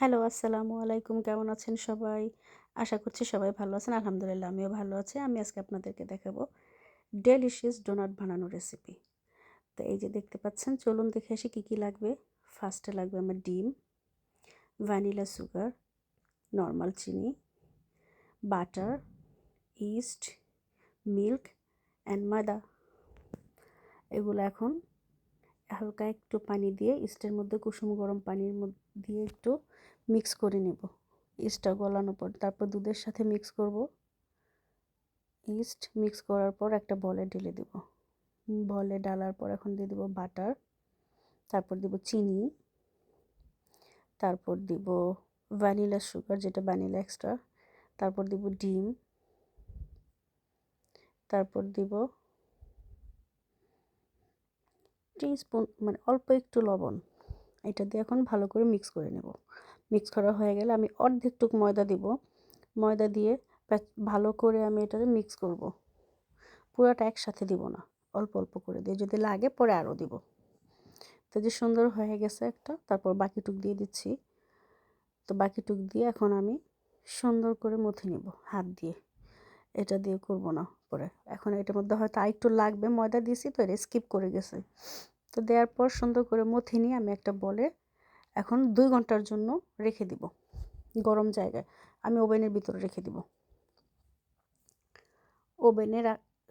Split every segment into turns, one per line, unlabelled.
Hello, আসসালামু আলাইকুম। কেমন আছেন সবাই? আশা করছি সবাই ভালো আছেন। আলহামদুলিল্লাহ, আমিও ভালো আছি। আমি আজকে আপনাদেরকে দেখাবো ডেলিশিয়াস ডোনাট বানানোর রেসিপি তো এই যে দেখতে পাচ্ছেন, চলুন দেখে আসি কী কী লাগবে। ফার্স্টে লাগবে আমার ডিম ভ্যানিলা সুগার নর্মাল চিনি বাটার ইস্ট মিল্ক অ্যান্ড ময়দা। এগুলো এখন হালকা একটু পানি দিয়ে ইস্টের মধ্যে কুসুম গরম পানির মধ্যে দিয়ে একটু মিক্স করে নেব। ইস্টটা গলানোর পর তারপর দুধের সাথে মিক্স করব। ইস্ট মিক্স করার পর একটা বলে ঢেলে দেব। বলে ডালার পর এখন দিয়ে দেবো বাটার তারপর দেব চিনি, তারপর দিব ভ্যানিলা সুগার যেটা ভ্যানিলা এক্সট্রা তারপর দিব ডিম, তারপর দিব স্পুন মানে অল্প একটু লবণ, এটা দিয়ে এখন ভালো করে মিক্স করে নেব। মিক্স করা হয়ে গেলে আমি অর্ধেকটুক ময়দা দিব। ময়দা দিয়ে ভালো করে আমি এটাতে মিক্স করব। পুরোটা একসাথে দিব না, অল্প অল্প করে দিয়ে, যদি লাগে পরে আরও দিব। তো যে সুন্দর হয়ে গেছে একটা, তারপর বাকিটুক দিয়ে দিচ্ছি। তো বাকিটুক দিয়ে এখন আমি সুন্দর করে মথে নিব, হাত দিয়ে। এটা দিয়ে করব না। পরে এখন এটার মধ্যে হয়তো আরেকটু লাগবে, ময়দা দিয়েছি তো এটা স্কিপ করে গেছে। তো দেওয়ার পর সুন্দর করে মথে নিয়ে আমি একটা বলে এখন দুই ঘণ্টার জন্য রেখে দিব, গরম জায়গায়। আমি ওভেনের ভিতরে রেখে দিব। ওভেনে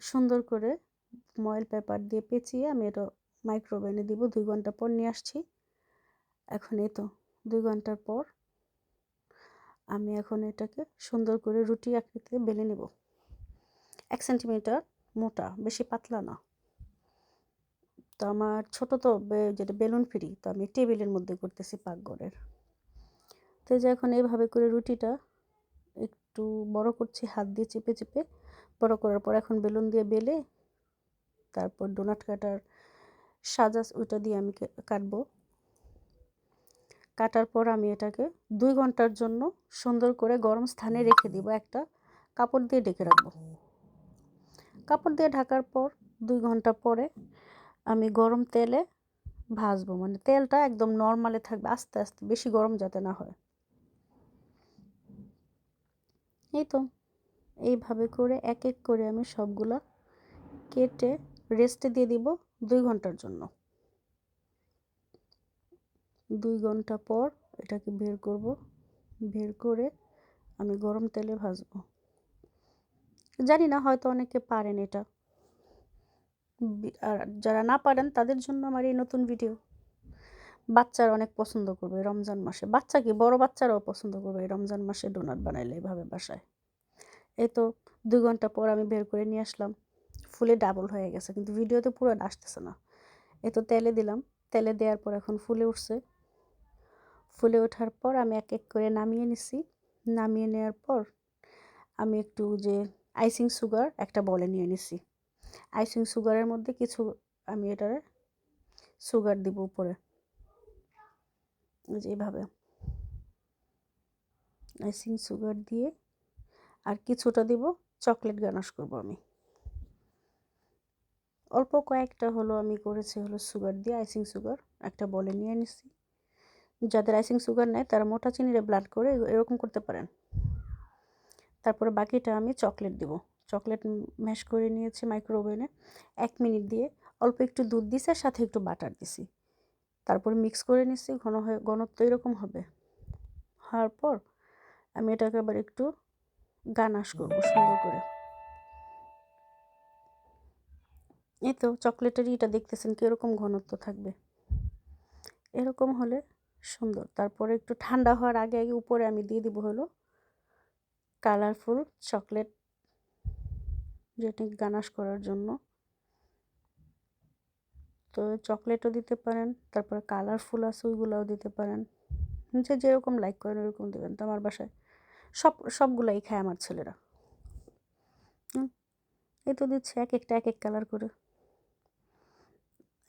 সুন্দর করে ময়েল পেপার দিয়ে পেঁচিয়ে আমি এটা মাইক্রো ওভেনে দিব, দুই ঘণ্টা পর নিয়ে আসছি। এখন এই তো, দুই ঘণ্টার পর আমি এখন এটাকে সুন্দর করে রুটি আকৃতিতে বেলে নেব। এক সেন্টিমিটার মোটা, বেশি পাতলা না। তো আমার ছোট তো যেটা বেলুন ফ্রি, তো আমি টেবিলের মধ্যে করতেছি পাকঘরের। তো যে এখন এইভাবে করে রুটিটা একটু বড় করছি, হাত দিয়ে চেপে চেপে, বড় করার পর এখন বেলুন দিয়ে বেলে, তারপর ডোনাট কাটার সাজা, ওইটা দিয়ে আমি কাটবো। কাটার পর আমি এটাকে দুই ঘণ্টার জন্য সুন্দর করে গরম স্থানে রেখে দিব, একটা কাপড় দিয়ে ডেকে রাখব। কাপড় দিয়ে ঢাকার পর দুই ঘণ্টা পরে আমি গরম তেলে ভাজবো। মানে তেলটা একদম নর্মালে থাকবে, আস্তে আস্তে, বেশি গরম যাতে না হয়। এই তো, এইভাবে করে এক এক করে আমি সবগুলা কেটে রেস্টে দিয়ে দিব দুই ঘণ্টার জন্য। দুই ঘণ্টা পর এটাকে বের করব, বের করে আমি গরম তেলে ভাজবো। জানি না, হয়তো অনেকে পারেন এটা। আর যারা না পারেন, তাদের জন্য আমার এই নতুন ভিডিও। বাচ্চারা অনেক পছন্দ করবে রমজান মাসে। বাচ্চা কি? বড় বাচ্চারাও পছন্দ করবে রমজান মাসে ডোনাট বানাইলে এভাবে বাসায়। এই তো দুই ঘণ্টা পর আমি বের করে নিয়ে আসলাম। ফুলে ডাবল হয়ে গেছে, কিন্তু ভিডিওতে পুরো আসতেছে না। এই তো তেলে দিলাম। তেলে দেওয়ার পর এখন ফুলে উঠছে। ফুলে ওঠার পর আমি এক এক করে নামিয়ে নিছি। নামিয়ে নেওয়ার পর আমি একটু যে আইসিং সুগার একটা বলে নিয়ে নিছি। আইসিং সুগারের মধ্যে কিছু আমি এটার সুগার দিব উপরে। যেভাবে আইসিং সুগার দিয়ে আর কিছুটা দিব চকলেট গানাশ করব আমি। অল্প কয়েকটা হলো আমি করেছি হলো সুগার দিয়ে আইসিং সুগার একটা বলে নিয়ে নিছি। যাদের আইসিং সুগার নেয় তারা মোটা চিনিরে ব্লাড করে এরকম করতে পারেন। তারপরে বাকিটা আমি চকলেট দিব। চকলেট ম্যাশ করে নিয়েছি মাইক্রোওভেনে এক মিনিট দিয়ে অল্প একটু দুধ দিছি আর সাথে একটু বাটার দিছি। তারপর মিক্স করে নিচ্ছি ঘন হয়ে, ঘনত্ব এরকম হবে। হওয়ার পর আমি এটাকে আবার একটু গানাশ করব সুন্দর করে। এই তো চকলেটের ইটা দেখতেছেন কীরকম ঘনত্ব থাকবে। এরকম হলে সুন্দর। তারপরে একটু ঠান্ডা হওয়ার আগে আগে উপরে আমি দিয়ে দিব হলো কালারফুল চকলেট যেটি গানাশ করার জন্য। তো চকলেটও দিতে পারেন, তারপরে কালারফুল আছে ওইগুলোও দিতে পারেন। যে যেরকম লাইক করেন ওরকম দেবেন। তো আমার বাসায় সব, সবগুলাই খায় আমার ছেলেরা। এই তো দিচ্ছে এক একটা, এক এক কালার করে।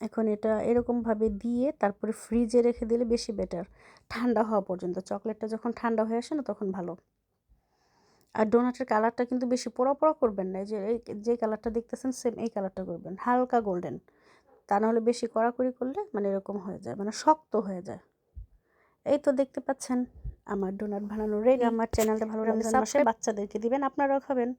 এখন এটা এরকমভাবে দিয়ে তারপরে ফ্রিজে রেখে দিলে বেশি বেটার ঠান্ডা হওয়া পর্যন্ত। চকলেটটা যখন ঠান্ডা হয়ে আসে না, তখন ভালো। আর ডোনাটের কালারটা কিন্তু বেশি পোড়া পোড়া করবেন না। যে এই যে কালারটা দেখতেছেন সেম এই কালারটা করবেন। হালকা গোল্ডেন তা নাহলে বেশি কড়াকড়ি করলে মানে এরকম হয়ে যায় মানে শক্ত হয়ে যায়। এই তো দেখতে পাচ্ছেন আমার ডোনাট বানানো রেডি আমার চ্যানেলটা ভালো লাগলে সাবস্ক্রাইব বাচ্চাদেরকে দিবেন আপনারাও খাবেন।